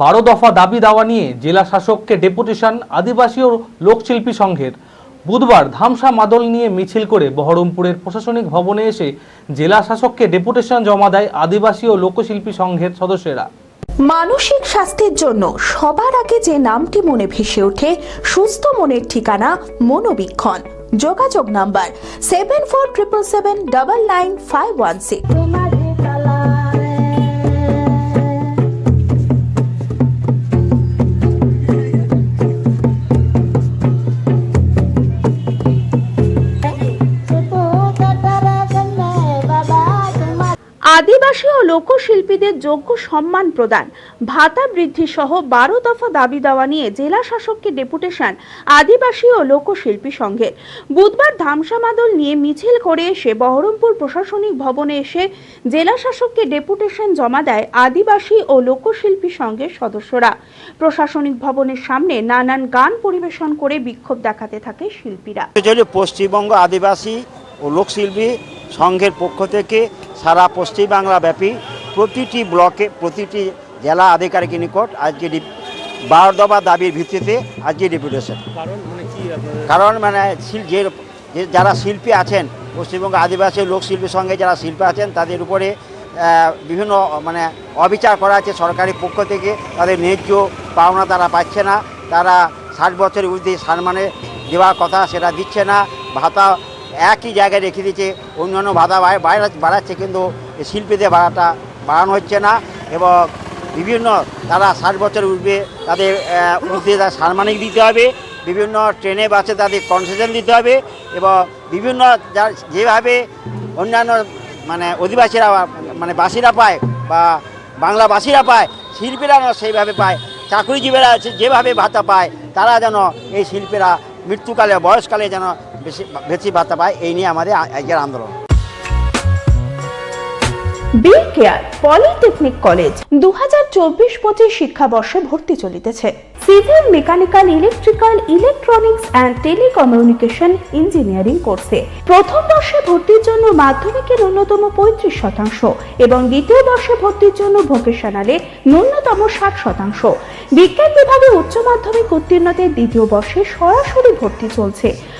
বারো দফা দাবি দাওয়া নিয়ে জেলা শাসককে ডেপুটেশন আদিবাসী ও লোকশিল্পী সংঘের বুধবার ধামসা মাদল নিয়ে মিছিল করে বহরমপুরের প্রশাসনিক ভবনে এসে জেলা শাসককে ডেপুটেশন জমা দেয় আদিবাসী ও লোকশিল্পী সংঘের সদস্যরা। মানসিক স্বাস্থ্যের জন্য সবার আগে যে নামটি মনে ভেসে ওঠে, সুস্থ মনের ঠিকানা মনোবীক্ষণ। যোগাযোগ number seven four triple seven double nine five one six আদিবাসী ও লোকশিল্পীদের যোগ্য সম্মান প্রদান। ভাতা বৃদ্ধি সহ বারো দফা দাবি দেওয়া নিয়ে জেলা শাসককে ডেপুটেশন আদিবাসী ও লোকশিল্পী সংঘের। বুধবার ধামসা মাদল নিয়ে মিছিল করে এসে বহরমপুর প্রশাসনিক ভবনে এসে জেলা শাসককে ডেপুটেশন জমা দেয় আদিবাসী ও লোকশিল্পী সংঘের সদস্যরা। প্রশাসনিক ভবনের সামনে নানান গান পরিবেশন করে বিক্ষোভ দেখাতে থাকে শিল্পীরা। পশ্চিমবঙ্গ আদিবাসী ও লোকশিল্পী সংঘের পক্ষ থেকে সারা পশ্চিমবাংলা ব্যাপী প্রতিটি ব্লকে প্রতিটি জেলা আধিকারিকের নিকট আজকে বারো দফা দাবির ভিত্তিতে আজকে ডেপুটেশন। কারণ মানে শিল- যে যে যারা শিল্পী আছেন পশ্চিমবঙ্গ আদিবাসী লোকশিল্পী সঙ্গে যারা শিল্পী আছেন তাদের উপরে বিভিন্ন মানে অবিচার করা আছে সরকারি পক্ষ থেকে। তাদের ন্যায্য পাওনা তারা পাচ্ছে না। তারা ষাট বছরের ঊর্ধ্বে সম্মানে দেওয়ার কথা সেটা দিচ্ছে না। ভাতা একই জায়গায় রেখে দিচ্ছে অন্যান্য বাড়া- বাড়াচ্ছে কিন্তু শিল্পীদের ভাড়াটা বাড়ানো হচ্ছে না এবং বিভিন্ন তারা ষাট বছর উঠবে, তাদের ঊর্ধ্বে তার সাম্মানিক দিতে হবে, বিভিন্ন ট্রেনে, বাসে তাদের কনসেশন দিতে হবে এবং বিভিন্ন যেভাবে অন্যান্য মানে অধিবাসীরা মানে বাসীরা পায় বা বাংলাবাসীরা পায় শিল্পীরা সেইভাবে পায়, চাকরিজীবীরা যেভাবে ভাতা পায়, তারা যেন এই শিল্পীরা মৃত্যুকালে, বয়সকালে যেন বেশি বেশি ভাতা পায়, এই নিয়ে আমাদের আজকের আন্দোলন। বি কেয়ার পলিটেকনিক কলেজ দু হাজার চব্বিশ পঁচিশ শিক্ষাবর্ষে ভর্তি চলিতেছে। Civil mechanical electrical electronics and telecommunication engineering কোর্সে প্রথম বর্ষে ভর্তির জন্য মাধ্যমিকের ন্যূনতম পঁয়ত্রিশ শতাংশ এবং দ্বিতীয় বর্ষে ভর্তির জন্য ভোকেশনালে ন্যূনতম ষাট শতাংশ। বিজ্ঞান বিভাগে উচ্চ মাধ্যমিক উত্তীর্ণদের দ্বিতীয় বর্ষে সরাসরি ভর্তি চলছে।